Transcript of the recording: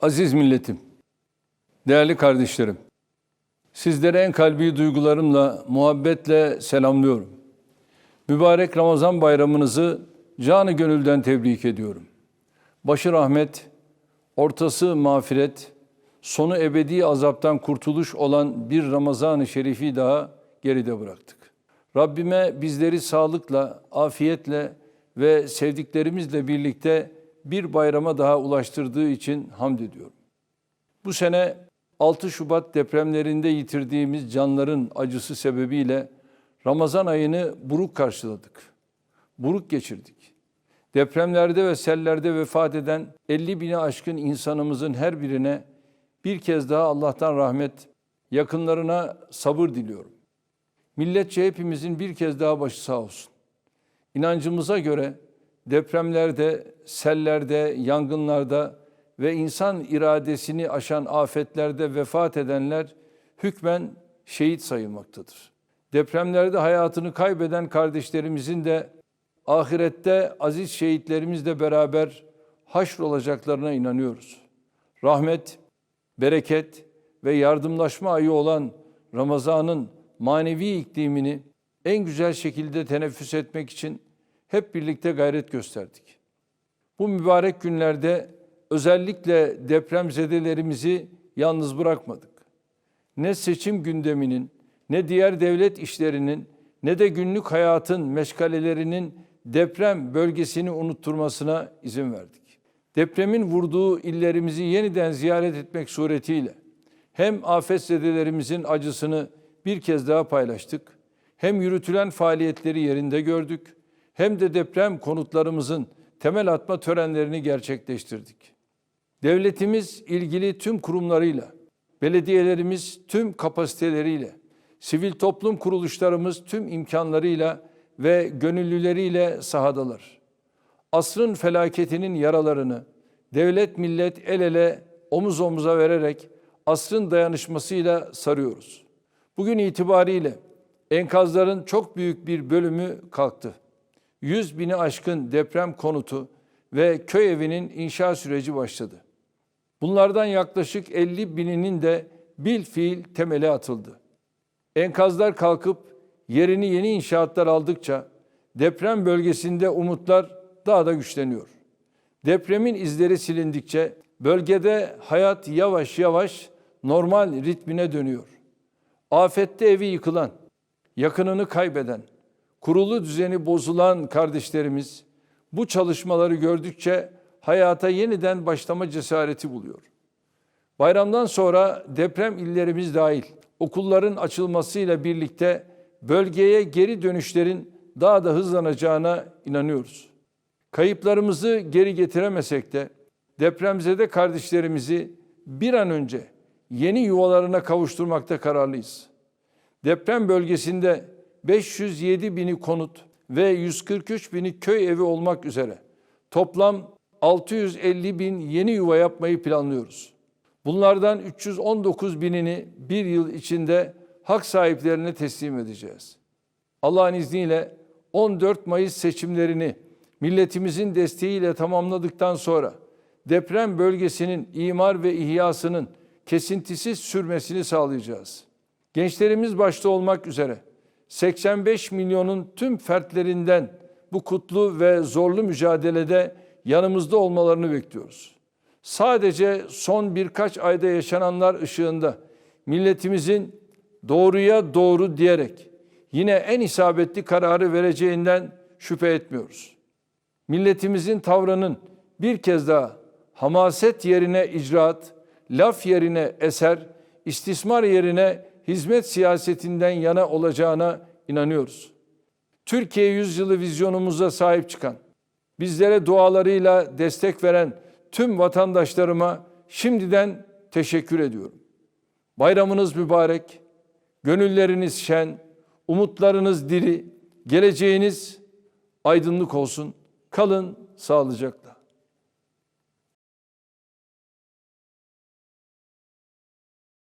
Aziz milletim, değerli kardeşlerim, sizlere en kalbi duygularımla, muhabbetle selamlıyorum. Mübarek Ramazan bayramınızı canı gönülden tebrik ediyorum. Başı rahmet, ortası mağfiret, sonu ebedi azaptan kurtuluş olan bir Ramazan-ı Şerifi daha geride bıraktık. Rabbime bizleri sağlıkla, afiyetle ve sevdiklerimizle birlikte bir bayrama daha ulaştırdığı için hamd ediyorum. Bu sene 6 Şubat depremlerinde yitirdiğimiz canların acısı sebebiyle Ramazan ayını buruk karşıladık. Buruk geçirdik. Depremlerde ve sellerde vefat eden 50 bini aşkın insanımızın her birine bir kez daha Allah'tan rahmet, yakınlarına sabır diliyorum. Milletçe hepimizin bir kez daha başı sağ olsun. İnancımıza göre depremlerde, sellerde, yangınlarda ve insan iradesini aşan afetlerde vefat edenler hükmen şehit sayılmaktadır. Depremlerde hayatını kaybeden kardeşlerimizin de ahirette aziz şehitlerimizle beraber haşr olacaklarına inanıyoruz. Rahmet, bereket ve yardımlaşma ayı olan Ramazan'ın manevi iklimini en güzel şekilde teneffüs etmek için hep birlikte gayret gösterdik. Bu mübarek günlerde özellikle depremzedelerimizi yalnız bırakmadık. Ne seçim gündeminin, ne diğer devlet işlerinin, ne de günlük hayatın meşgalelerinin deprem bölgesini unutturmasına izin verdik. Depremin vurduğu illerimizi yeniden ziyaret etmek suretiyle hem afetzedelerimizin acısını bir kez daha paylaştık, hem yürütülen faaliyetleri yerinde gördük, hem de deprem konutlarımızın temel atma törenlerini gerçekleştirdik. Devletimiz ilgili tüm kurumlarıyla, belediyelerimiz tüm kapasiteleriyle, sivil toplum kuruluşlarımız tüm imkanlarıyla ve gönüllüleriyle sahadalar. Asrın felaketinin yaralarını devlet millet el ele omuz omuza vererek asrın dayanışmasıyla sarıyoruz. Bugün itibariyle enkazların çok büyük bir bölümü kalktı. 100 bini aşkın deprem konutu ve köy evinin inşa süreci başladı. Bunlardan yaklaşık 50 bininin de bil fiil temeli atıldı. Enkazlar kalkıp yerini yeni inşaatlar aldıkça deprem bölgesinde umutlar daha da güçleniyor. Depremin izleri silindikçe bölgede hayat yavaş yavaş normal ritmine dönüyor. Afette evi yıkılan, yakınını kaybeden, kurulu düzeni bozulan kardeşlerimiz bu çalışmaları gördükçe hayata yeniden başlama cesareti buluyor. Bayramdan sonra deprem illerimiz dahil okulların açılmasıyla birlikte bölgeye geri dönüşlerin daha da hızlanacağına inanıyoruz. Kayıplarımızı geri getiremesek de depremzede kardeşlerimizi bir an önce yeni yuvalarına kavuşturmakta kararlıyız. Deprem bölgesinde 507 bini konut ve 143 bini köy evi olmak üzere toplam 650 bin yeni yuva yapmayı planlıyoruz. Bunlardan 319 binini bir yıl içinde hak sahiplerine teslim edeceğiz. Allah'ın izniyle 14 Mayıs seçimlerini milletimizin desteğiyle tamamladıktan sonra deprem bölgesinin imar ve ihyasının kesintisiz sürmesini sağlayacağız. Gençlerimiz başta olmak üzere 85 milyonun tüm fertlerinden bu kutlu ve zorlu mücadelede yanımızda olmalarını bekliyoruz. Sadece son birkaç ayda yaşananlar ışığında milletimizin doğruya doğru diyerek yine en isabetli kararı vereceğinden şüphe etmiyoruz. Milletimizin tavrının bir kez daha hamaset yerine icraat, laf yerine eser, istismar yerine hizmet siyasetinden yana olacağına inanıyoruz. Türkiye yüzyılı vizyonumuza sahip çıkan, bizlere dualarıyla destek veren tüm vatandaşlarıma şimdiden teşekkür ediyorum. Bayramınız mübarek, gönülleriniz şen, umutlarınız diri, geleceğiniz aydınlık olsun. Kalın sağlıcakla.